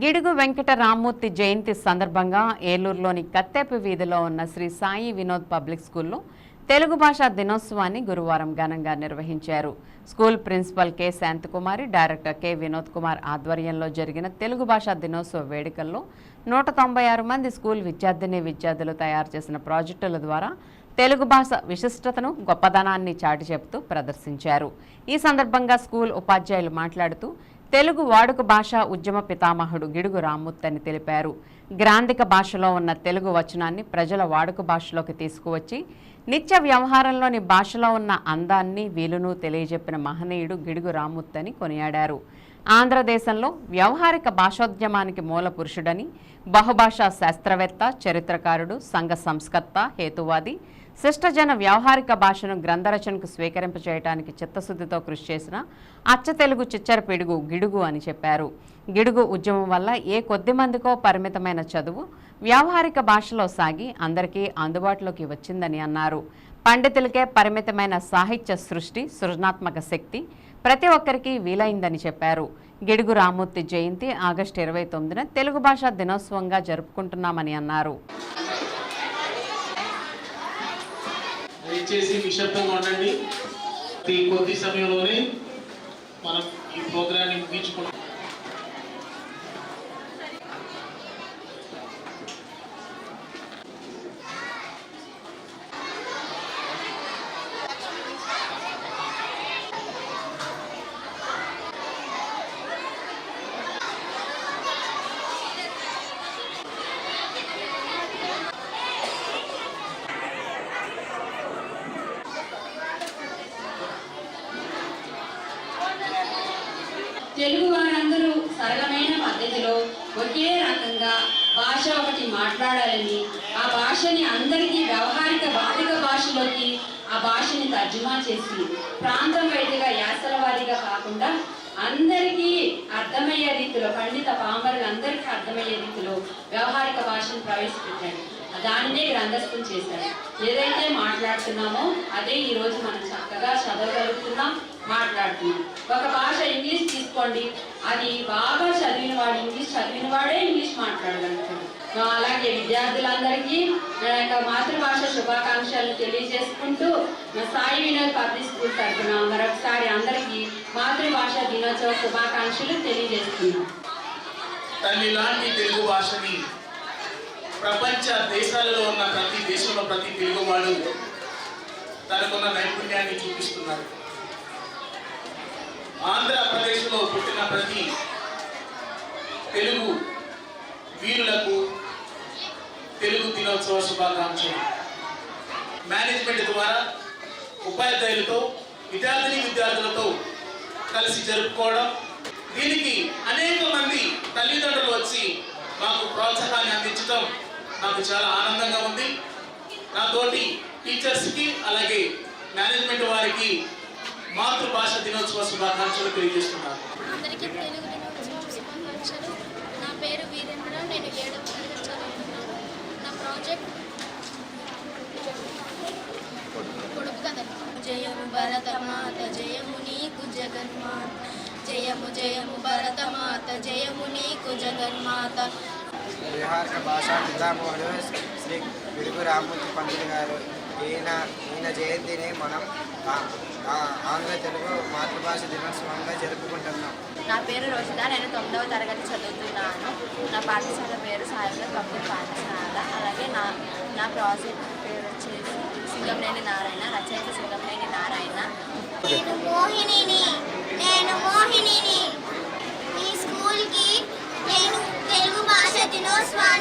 గిడుగు వెంకట రామ్మూర్తి జయంతి సందర్భంగా ఏలూరులోని కత్తెపు వీధిలో ఉన్న శ్రీ సాయి వినోద్ పబ్లిక్ స్కూల్లో తెలుగు భాషా దినోత్సవాన్ని గురువారం ఘనంగా నిర్వహించారు. School principal K. Shanthakumari director K. Vinod Kumar ఆధ్వర్యంలో జరిగిన తెలుగు భాషా దినోత్సవ వేడుకల్లో నూట తొంభై ఆరు మంది స్కూల్ విద్యార్థిని విద్యార్థులు తయారు చేసిన ప్రాజెక్టుల ద్వారా తెలుగు భాష విశిష్టతను గొప్పదనాన్ని చాటి చెబుతూ ప్రదర్శించారు. ఈ సందర్భంగా స్కూల్ ఉపాధ్యాయులు మాట్లాడుతూ తెలుగు వాడుక భాష ఉద్యమ పితామహుడు గిడుగు రామ్మూర్తి అని తెలిపారు. గ్రాంధిక భాషలో ఉన్న తెలుగు వచనాన్ని ప్రజల వాడుక భాషలోకి తీసుకువచ్చి నిత్య వ్యవహారంలోని భాషలో ఉన్న అందాన్ని వీలును తెలియజెప్పిన మహనీయుడు గిడుగు రామ్మూర్తి అని కొనియాడారు. ఆంధ్రదేశంలో వ్యవహారిక భాషోద్యమానికి మూల పురుషుడని బహుభాషా శాస్త్రవేత్త చరిత్రకారుడు సంఘ సంస్కర్త హేతువాది శిష్టజన వ్యవహారిక భాషను గ్రంథరచనకు స్వీకరింపచేయడానికి చిత్తశుద్ధితో కృషి చేసిన అచ్చ తెలుగు చిచ్చర పిడుగు గిడుగు అని చెప్పారు. గిడుగు ఉద్యమం వల్ల ఏ కొద్ది మందికో పరిమితమైన చదువు వ్యవహారిక భాషలో సాగి అందరికీ అందుబాటులోకి వచ్చిందని అన్నారు. పండితులకే పరిమితమైన సాహిత్య సృష్టి సృజనాత్మక శక్తి ప్రతి ఒక్కరికి వీలైందని చెప్పారు. గిడుగు రామూర్తి జయంతి ఆగస్టు ఇరవై తొమ్మిదిన తెలుగు భాషా దినోత్సవంగా జరుపుకుంటున్నామని అన్నారు. దయచేసి నిశ్శబ్దంగా ఉండండి. ఈ కొద్ది సమయంలోనే మనం ఈ ప్రోగ్రాన్ని ముగించుకుంటాం. తెలుగు వారందరూ సరళమైన పద్ధతిలో ఒకే రకంగా భాష ఒకటి మాట్లాడాలని ఆ భాషని అందరికీ వ్యవహారిక వాడిక భాషలోకి ఆ భాషని తర్జుమా చేసి ప్రాంతం వైదిగా యాసల కాకుండా అందరికీ అర్థమయ్యే రీతిలో పండిత పామరులందరికీ అర్థమయ్యే రీతిలో వ్యవహారిక భాషను ప్రవేశపెట్టాడు. దాన్నే గ్రంథస్థం చేశాడు. ఏదైతే మాట్లాడుతున్నామో అదే ఈరోజు మనం చక్కగా చదవగలుగుతున్నాం. మాట్లాడుతున్నాం ఒక భాష ఇంగ్లీష్ తీసుకోండి. అది బాగా చదివిన వాడు ఇంగ్లీష్ చదివిన వాడే ఇంగ్లీష్ మాట్లాడగలుగుతాడు. అలాగే విద్యార్థులందరికీ నా యొక్క మాతృభాష శుభాకాంక్షలు తెలియజేసుకుంటూ నా సాయి వినోద్ పబ్లిక్ స్కూల్ తరఫున మరొకసారి అందరికీ మాతృభాష దినోత్సవ శుభాకాంక్షలు తెలియజేస్తున్నాం. తల్లి లాంటి తెలుగు భాషని ప్రపంచ దేశాలలో ఉన్న ప్రతి దేశంలో ప్రతి తెలుగువాడు తనకున్న నైపుణ్యాన్ని చూపిస్తున్నారు. ఆంధ్రప్రదేశ్లో పుట్టిన ప్రతి తెలుగు వీరులకు తెలుగు దినోత్సవ శుభాకాంక్షలు. మేనేజ్మెంట్ ద్వారా ఉపాధ్యాయులతో విద్యార్థిని విద్యార్థులతో కలిసి జరుపుకోవడం. దీనికి అనేక మంది తల్లిదండ్రులు వచ్చి మాకు ప్రోత్సాహాన్ని అందించడం నాకు చాలా ఆనందంగా ఉంది. నాతోటి టీచర్స్కి అలాగే మేనేజ్మెంట్ వారికి మాతృభాష దినోత్సవ శుభాకాంక్షలు తెలియజేస్తున్నాను అందరికీ తెలుగు దినోత్సవం శుభాకాంక్షలు. నా పేరు వీరేంద్ర నేను ఏడవ తరగతి చదువుతున్నాను నా ప్రాజెక్ట్ పొడుపు కథలు జయము భరతమాత జయము నీకు జగన్మాత. జయము జయము భరతమాత జయము నీకు జగన్మాత. వ్యవహారిక భాష పితామహుడు శ్రీ పిడుగు రామ్మూర్తి పంతులు గారు. ఈయన ఈయన జయంతిని మనం ఆంగ్ల తెలుగు మాతృభాష దినోత్సవంగా జరుపుకుంటున్నాం. నా పేరు రోషిత నేను తొమ్మిదవ తరగతి చదువుతున్నాను. నా పాఠశాల పేరు సాయంలో పబ్లిక్ పాఠశాల. అలాగే నా నా ప్రాజెక్ట్ పేరు వచ్చేసి సింగంనేని నారాయణ రచయిత సింగంనేని నారాయణ. నేను మోహిని నేను మోహిని ఈ స్కూల్కి నేను తెలుగు భాష దినోత్సవం